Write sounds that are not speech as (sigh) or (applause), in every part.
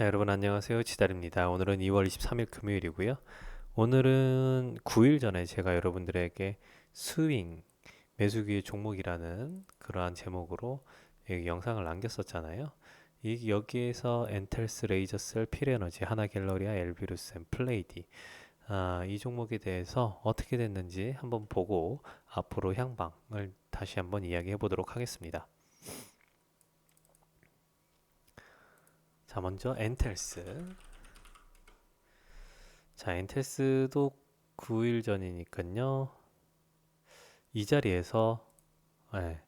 자, 여러분 안녕하세요. 지달입니다. 오늘은 2월 23일 금요일이고요. 오늘은 9일 전에 제가 여러분들에게 스윙 매수기의 종목이라는 그러한 제목으로 영상을 남겼었잖아요. 이 여기에서 엔텔스, 레이저셀, 필에너지, 하나갤러리아, 엘비루센, 플레이디 아, 이 종목에 대해서 어떻게 됐는지 한번 보고 앞으로 향방을 다시 한번 이야기해 보도록 하겠습니다. 자, 먼저 엔텔스. 자, 엔텔스도 9일 전이니까요. 이 자리에서 예,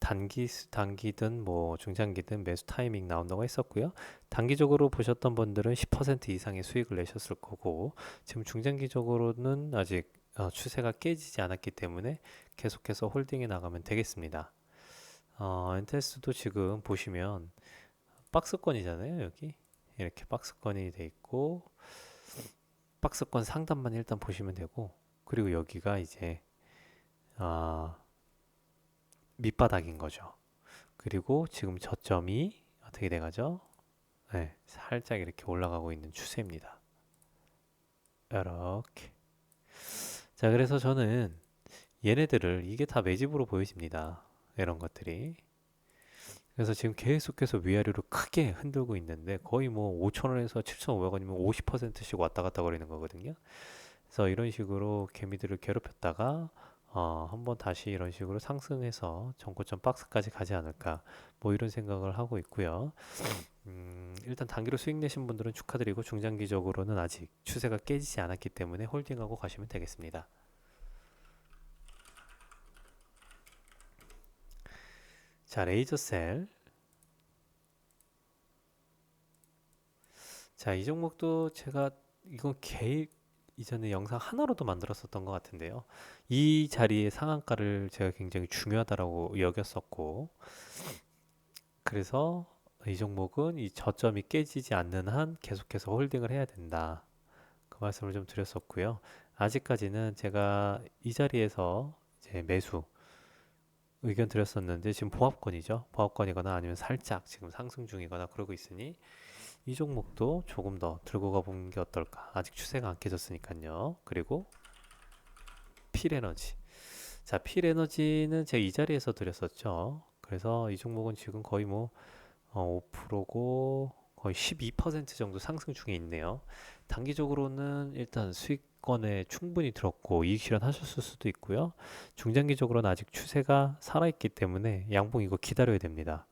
단기 단기든 뭐 중장기든 매수 타이밍 나온다고 했었고요. 단기적으로 보셨던 분들은 10% 이상의 수익을 내셨을 거고 지금 중장기적으로는 아직 어, 추세가 깨지지 않았기 때문에 계속해서 홀딩해 나가면 되겠습니다. 어, 엔텔스도 지금 보시면 박스권이잖아요, 여기. 이렇게 박스권이 돼 있고 박스권 상단만 일단 보시면 되고 그리고 여기가 이제 아, 밑바닥인 거죠. 그리고 지금 저점이 어떻게 돼가죠? 네, 살짝 이렇게 올라가고 있는 추세입니다. 이렇게. 자, 그래서 저는 얘네들을 이게 다 매집으로 보여집니다. 이런 것들이. 그래서 지금 계속해서 위아래로 크게 흔들고 있는데 거의 뭐 5천원에서 7,500원이면 50%씩 왔다 갔다 거리는 거거든요. 그래서 이런 식으로 개미들을 괴롭혔다가 어, 한번 다시 이런 식으로 상승해서 전고점 박스까지 가지 않을까 뭐 이런 생각을 하고 있고요. 음, 일단 단기로 수익 내신 분들은 축하드리고 중장기적으로는 아직 추세가 깨지지 않았기 때문에 홀딩하고 가시면 되겠습니다. 자, 레이저 셀. 자, 이 종목도 제가 이건 개 이전에 영상 하나로도 만들었었던 것 같은데요. 이 자리의 상한가를 제가 굉장히 중요하다라고 여겼었고, 그래서 이 종목은 이 저점이 깨지지 않는 한 계속해서 홀딩을 해야 된다. 그 말씀을 좀 드렸었고요. 아직까지는 제가 이 자리에서 이제 매수 의견 드렸었는데 지금 보합권이죠. 보합권이거나 아니면 살짝 지금 상승 중이거나 그러고 있으니 이 종목도 조금 더 들고 가보는 게 어떨까. 아직 추세가 안 깨졌으니까요. 그리고 필에너지. 자, 필에너지는 제가 이 자리에서 드렸었죠. 그래서 이 종목은 지금 거의 뭐 어, 5%고 거의 12% 정도 상승 중에 있네요. 단기적으로는 일단 수익권에 충분히 들었고 이익 실현하셨을 수도 있고요. 중장기적으로는 아직 추세가 살아있기 때문에 양봉 이거 기다려야 됩니다.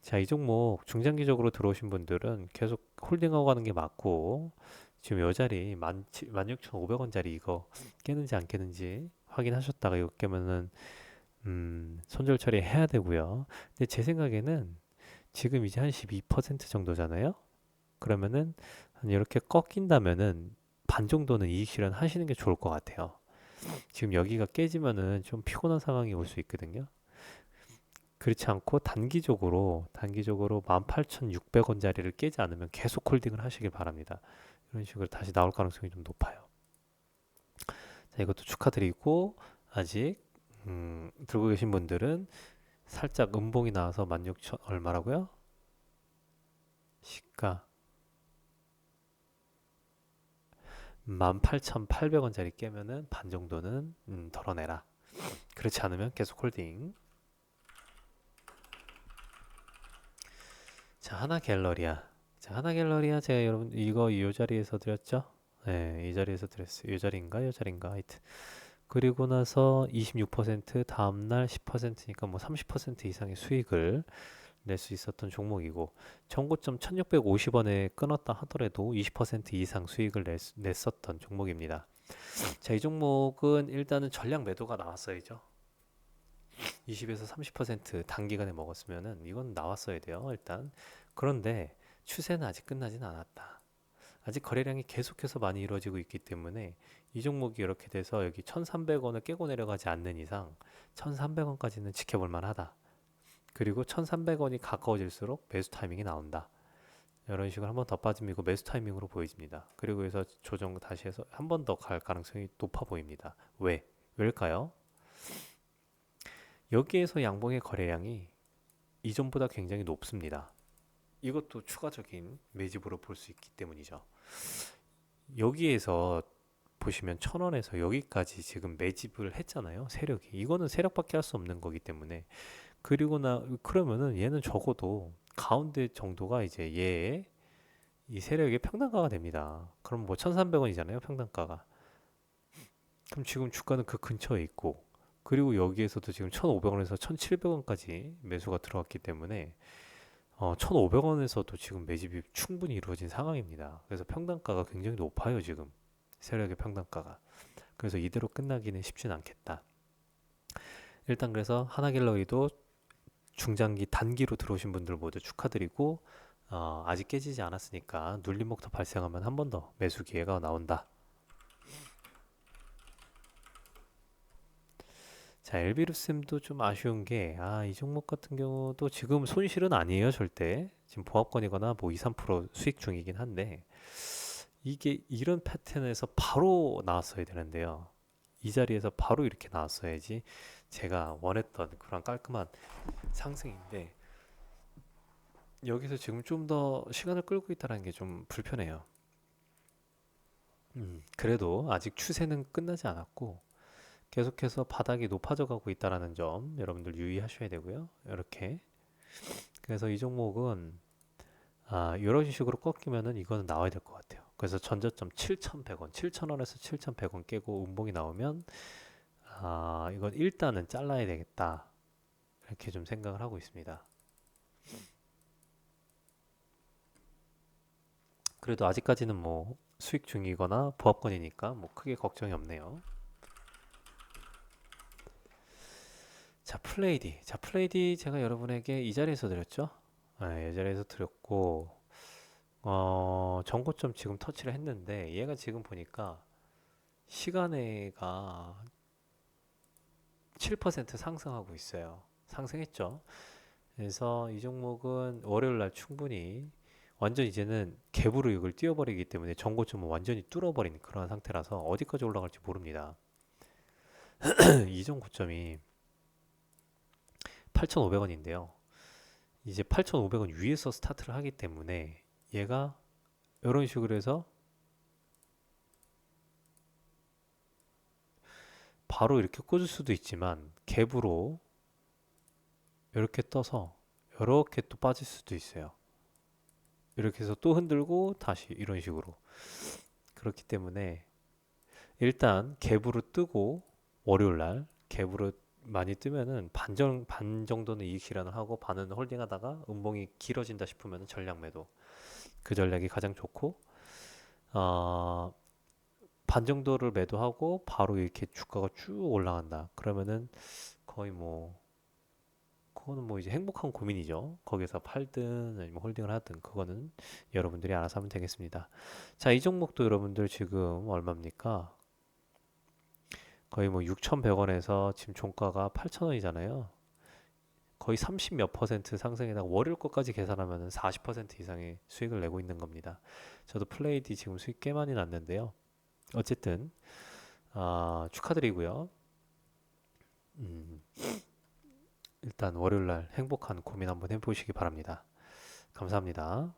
자, 이 종목 중장기적으로 들어오신 분들은 계속 홀딩하고 가는 게 맞고 지금 요 자리 16,500원짜리 이거 깨는지 안 깨는지 확인하셨다가 이거 깨면은 음, 손절 처리해야 되고요. 근데 제 생각에는 지금 이제 한 12% 정도잖아요. 그러면은 이렇게 꺾인다면은 반 정도는 이익 실현 하시는 게 좋을 것 같아요. 지금 여기가 깨지면은 좀 피곤한 상황이 올 수 있거든요. 그렇지 않고 단기적으로 단기적으로 18,600원짜리를 깨지 않으면 계속 홀딩을 하시길 바랍니다. 이런 식으로 다시 나올 가능성이 좀 높아요. 자, 이것도 축하드리고 아직 음, 들고 계신 분들은 살짝 음봉이 나와서 16,000 얼마라고요? 시가 18,800원짜리 깨면은 반 정도는 음, 덜어내라. 그렇지 않으면 계속 홀딩. 자, 하나 갤러리아. 자, 하나 갤러리아 제가 여러분 이거 이 자리에서 드렸죠? 네, 이 자리에서 드렸어요. 이 자리인가? 이 자리인가? 하여튼. 그리고 나서 26% 다음날 10%니까 뭐 30% 이상의 수익을 낼 수 있었던 종목이고 전고점 1650원에 끊었다 하더라도 20% 이상 수익을 낼, 냈었던 종목입니다. 자, 이 종목은 일단은 전량 매도가 나왔어야죠. 20에서 30% 단기간에 먹었으면은 이건 나왔어야 돼요. 일단. 그런데 추세는 아직 끝나진 않았다. 아직 거래량이 계속해서 많이 이루어지고 있기 때문에 이 종목이 이렇게 돼서 여기 1,300원을 깨고 내려가지 않는 이상 1,300원까지는 지켜볼 만하다. 그리고 1,300원이 가까워질수록 매수 타이밍이 나온다. 이런 식으로 한 번 더 빠지면 이거 매수 타이밍으로 보여집니다. 그리고 해서 조정 다시 해서 한 번 더 갈 가능성이 높아 보입니다. 왜? 왜일까요? 여기에서 양봉의 거래량이 이전보다 굉장히 높습니다. 이것도 추가적인 매집으로 볼 수 있기 때문이죠. 여기에서 보시면 천 원에서 여기까지 지금 매집을 했잖아요. 세력이 이거는 세력밖에 할 수 없는 거기 때문에 그리고 나 그러면은 얘는 적어도 가운데 정도가 이제 얘의 이 세력의 평단가가 됩니다. 그럼 뭐 1,300원이잖아요, 평단가가. 그럼 지금 주가는 그 근처에 있고 그리고 여기에서도 지금 1,500원에서 1,700원까지 매수가 들어왔기 때문에 어, 1,500원에서도 지금 매집이 충분히 이루어진 상황입니다. 그래서 평단가가 굉장히 높아요, 지금. 세력의 평단가가. 그래서 이대로 끝나기는 쉽진 않겠다. 일단 그래서 하나갤러리도 중장기 단기로 들어오신 분들 모두 축하드리고 어, 아직 깨지지 않았으니까 눌림목도 발생하면 한 번 더 매수 기회가 나온다. 자, 엘비루쌤도 좀 아쉬운 게, 아, 이 종목 같은 경우도 지금 손실은 아니에요, 절대. 지금 보합권이거나 뭐 2, 3% 수익 중이긴 한데, 이게 이런 패턴에서 바로 나왔어야 되는데요. 이 자리에서 바로 이렇게 나왔어야지 제가 원했던 그런 깔끔한 상승인데, 여기서 지금 좀 더 시간을 끌고 있다는 게 좀 불편해요. 음, 그래도 아직 추세는 끝나지 않았고 계속해서 바닥이 높아져 가고 있다는 점 여러분들 유의하셔야 되고요. 이렇게 그래서 이 종목은 아, 이런 식으로 꺾이면은 이거는 나와야 될 것 같아요. 그래서 전저점 7,100원, 7,000원에서 7,100원 깨고 음봉이 나오면 아, 이건 일단은 잘라야 되겠다. 이렇게 좀 생각을 하고 있습니다. 그래도 아직까지는 뭐 수익 중이거나 부합권이니까 뭐 크게 걱정이 없네요. 자, 플레이디. 자, 플레이디 제가 여러분에게 이 자리에서 드렸죠? 네, 이 자리에서 드렸고, 어, 정고점 지금 터치를 했는데, 얘가 지금 보니까 시간에가 7% 상승하고 있어요. 상승했죠? 그래서 이 종목은 월요일 날 충분히 완전 이제는 갭으로 이걸 띄워버리기 때문에 정고점은 완전히 뚫어버린 그런 상태라서 어디까지 올라갈지 모릅니다. (clears throat) 이전 고점이 8,500원인데요. 이제 8,500원 위에서 스타트를 하기 때문에 얘가 이런 식으로 해서 바로 이렇게 꽂을 수도 있지만 갭으로 이렇게 떠서 이렇게 또 빠질 수도 있어요. 이렇게 해서 또 흔들고 다시 이런 식으로 그렇기 때문에 일단 갭으로 뜨고 월요일 날 갭으로 많이 뜨면은 반정 반 정도는 이익 실현을 하고 반은 홀딩하다가 음봉이 길어진다 싶으면 전략 매도 그 전략이 가장 좋고 어, 반 정도를 매도하고 바로 이렇게 주가가 쭉 올라간다 그러면은 거의 뭐 그거는 뭐 이제 행복한 고민이죠. 거기서 팔든 아니면 홀딩을 하든 그거는 여러분들이 알아서 하면 되겠습니다. 자, 이 종목도 여러분들 지금 얼마입니까? 거의 뭐 6,100원에서 지금 종가가 8,000원이잖아요. 거의 30 몇 퍼센트 상승에다가 월요일 것까지 계산하면 40% 이상의 수익을 내고 있는 겁니다. 저도 플레이디 지금 수익 꽤 많이 났는데요. 어쨌든 아, 축하드리고요. 음. 일단 월요일 날 행복한 고민 한번 해보시기 바랍니다. 감사합니다.